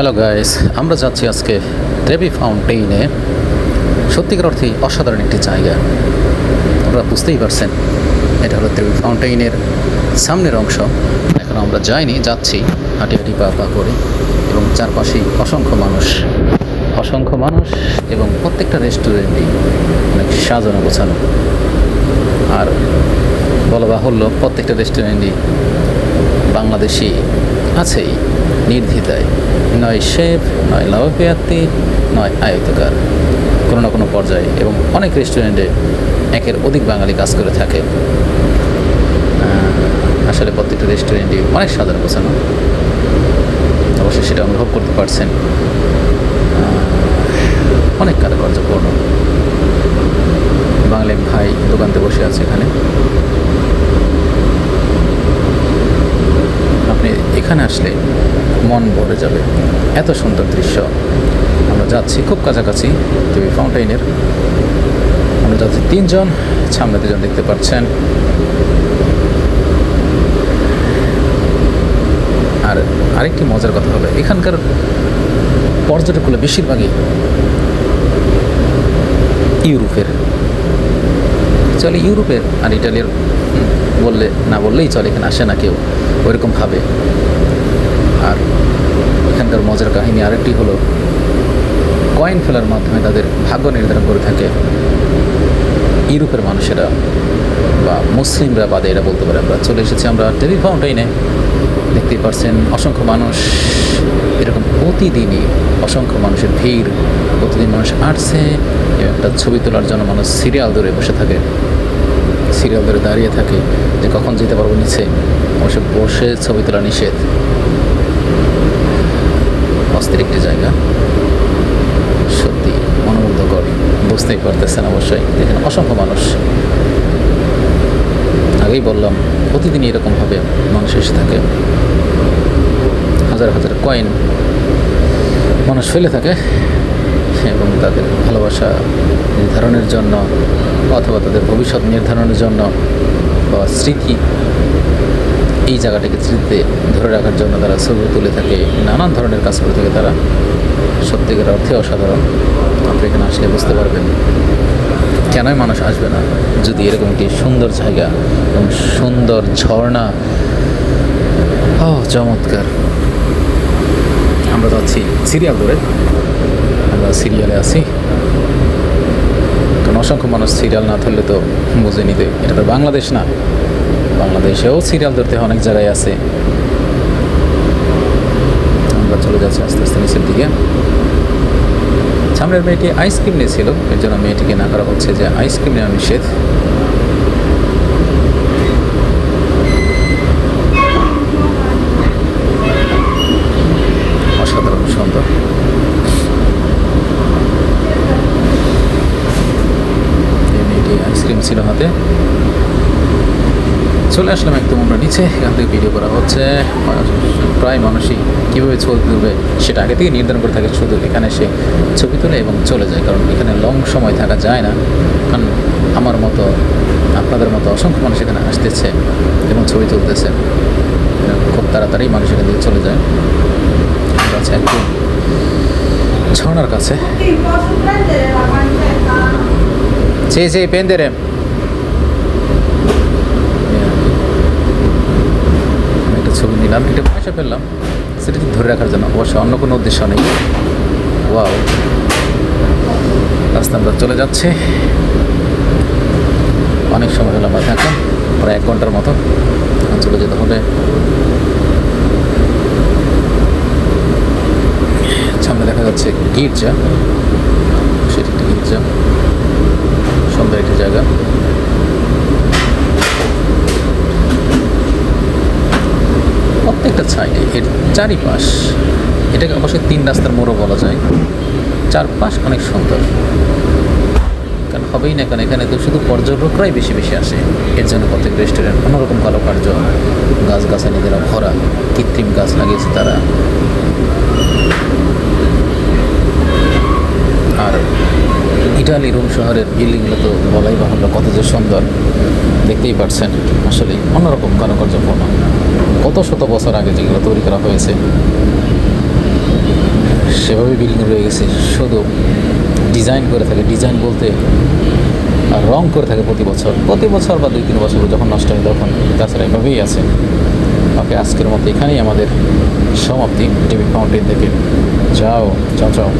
Hello guys আমরা যাচ্ছি আজকে ট্রেবি ফাউন্টেইনে সত্যিকার অর্থেই অসাধারণ একটি জায়গা। আপনারা বুঝতেই পারছেন, এটা হলো ট্রেবি ফাউন্টেইনের সামনের অংশ। এখন আমরা যাইনি, যাচ্ছি হাঁটি হাঁটি পা পা করে। এবং চারপাশেই অসংখ্য মানুষ। অসংখ্য মানুষ এবং প্রত্যেকটা রেস্টুরেন্টই অনেক সাজানো গোছানো। আর বলা বাহুল্য, প্রত্যেকটা রেস্টুরেন্টই বাংলাদেশি আছেই, নির্দ্বিধায়। নয় শেফ, নয় লাভপিয়াত্তি নয় আয়তকার। কোনো না কোনো পর্যায়ে এবং অনেক রেস্টুরেন্টে একের অধিক বাঙালি কাজ করে থাকে। আসলে প্রত্যেকটা রেস্টুরেন্টই অনেক সাধারণ গোছানো। অবশ্যই সেটা অনুভব করতে পারছেন। অনেক কারুকার্যপূর্ণ বাঙালি ভাই দোকানতে বসে আছে এখানে আপনি এখানে আসলে মন ভরে যাবে। এত সুন্দর দৃশ্য। আমরা যাচ্ছি খুব কাছাকাছি টিভি ফাউন্টেইনের আমরা যাচ্ছি তিনজন, সামনে দুজন দেখতে পাচ্ছেন। আর আরেকটি মজার কথা হলো এখানকার পর্যটকগুলো বেশিরভাগই ইউরোপের। চলে ইউরোপের, আর ইটালির বললে না বললেই চলে, এখানে আসে না কেউ, ওইরকম ভাবে। আর এখানকার মজার কাহিনী আরেকটি হলো কয়েন ফেলার মাধ্যমে তাদের ভাগ্য নির্ধারণ করে থাকে ইউরোপের মানুষেরা বা মুসলিমরা বাদে এটা বলতে পারে। আমরা চলে এসেছি আমরা টেরি ফাউন্টেইনে। দেখতেই পারছেন অসংখ্য মানুষ এরকম প্রতিদিনই অসংখ্য মানুষের ভিড়। প্রতিদিন মানুষ আসছে একটা ছবি তোলার জন্য মানুষ সিরিয়াল ধরে বসে থাকে। সিরিয়াল ধরে দাঁড়িয়ে থাকে যে কখন যেতে পারব নিচে। অবশ্য বসে ছবি তোলা নিষেধ। অস্থির একটি জায়গা। সত্যি মনোমুগ্ধকর, বুঝতেই পারতেছেন অবশ্যই। এখানে অসংখ্য মানুষ। আগেই বললাম, প্রতিদিনই এরকমভাবে মানুষ এসে থাকে। হাজার হাজার কয়েন মানুষ ফেলে থাকে এবং তাদের ভালোবাসা নির্ধারণের জন্য অথবা তাদের ভবিষ্যৎ নির্ধারণের জন্য বা স্মৃতি এই জায়গাটাকে স্মৃতিতে ধরে রাখার জন্য তারা ছবি তুলে থাকে, নানান ধরনের কাজ করে থাকে তারা। সত্যিকার অর্থে অসাধারণ। আপনি এখানে আসলে বুঝতে পারবেন কেনই মানুষ আসবে না যদি এরকম একটি সুন্দর জায়গা এবং সুন্দর ঝর্ণা। ও চমৎকার। আমরা যাচ্ছি সিরিয়াল ধরে। আমরা সিরিয়ালে আছি। অসংখ্য মানুষ সিরিয়াল না ধরলে তো বুঝে নিতে এটা তো বাংলাদেশ না। বাংলাদেশেও সিরিয়াল ধরতে অনেক জায়গায় আছে। আমরা চলে যাচ্ছি আস্তে আস্তে নিচের দিকে। সামনের মেয়েটি আইসক্রিম নিয়েছিল, এর জন্য মেয়েটিকে না করা হচ্ছে যে আইসক্রিম নেওয়া নিষেধ অসাধারণ সুন্দর এই মেয়েটি আইসক্রিম ছিল হাতে। চলে আসলাম একদম আমরা নিচে এখান থেকে ভিডিও করা হচ্ছে। প্রায় মানুষই কীভাবে ছবি তুলবে সেটা আগে থেকে নির্ধারণ করে থাকে শুধু এখানে সে ছবি তোলে এবং চলে যায় কারণ এখানে লং সময় থাকা যায় না। কারণ আমার মতো আপনাদের মতো অসংখ্য মানুষ এখানে আসতেছে এবং ছবি তুলতেছে। খুব তাড়াতাড়ি মানুষ এখান থেকে চলে যায়। আছি একদম ঝর্ণার কাছে। Sì, posso prendere la pancetta? সে সে পেন্দেরে একটা ছবি নিলাম, একটা পয়সা ফেললাম সেটাকে ধরে রাখার জন্য অবশ্য অন্য কোনো উদ্দেশ্য নেই। ওয়াও। রাস্তা আমরা চলে যাচ্ছে। অনেক সময় হলো আমরা থাকলাম প্রায় এক ঘণ্টার মতো চলে যেতে হবে। সামনে দেখা যাচ্ছে গির্জা, সেটি একটি গির্জা, সুন্দর একটি জায়গা প্রত্যেকটা সাইডে এর চারিপাশ, এটাকে অবশ্যই তিন রাস্তার মোড়ও বলা যায়, চারপাশ অনেক সুন্দর। কারণ হবেই না, কারণ এখানে তো শুধু পর্যটকরাই বেশি বেশি আসে। এর জন্য প্রত্যেক রেস্টুরেন্ট অন্যরকম কারুকার্য গাছ গাছালি দ্বারা ভরা, কৃত্রিম গাছ লাগিয়েছে তারা। আর ইটালি রোম শহরের বিল্ডিংগুলো তো বলাই বাহুল্য কত যে সুন্দর, দেখতেই পারছেন আসলে অন্যরকম কারুকার্যপূর্ণ। কত শত বছর আগে যেগুলো তৈরি করা হয়েছে সেভাবেই বিল্ডিং রয়ে গেছে। শুধু ডিজাইন করে থাকে ডিজাইন বলতে আর রং করে থাকে প্রতি বছর। প্রতি বছর বা দুই তিন বছর যখন নষ্ট হয় তখন তাছাড়া এভাবেই আছে। ওকে, আজকের মতো এখানেই আমাদের সমাপ্তি। টিভি ফাউন্টেন থেকে। যাও যাও যাও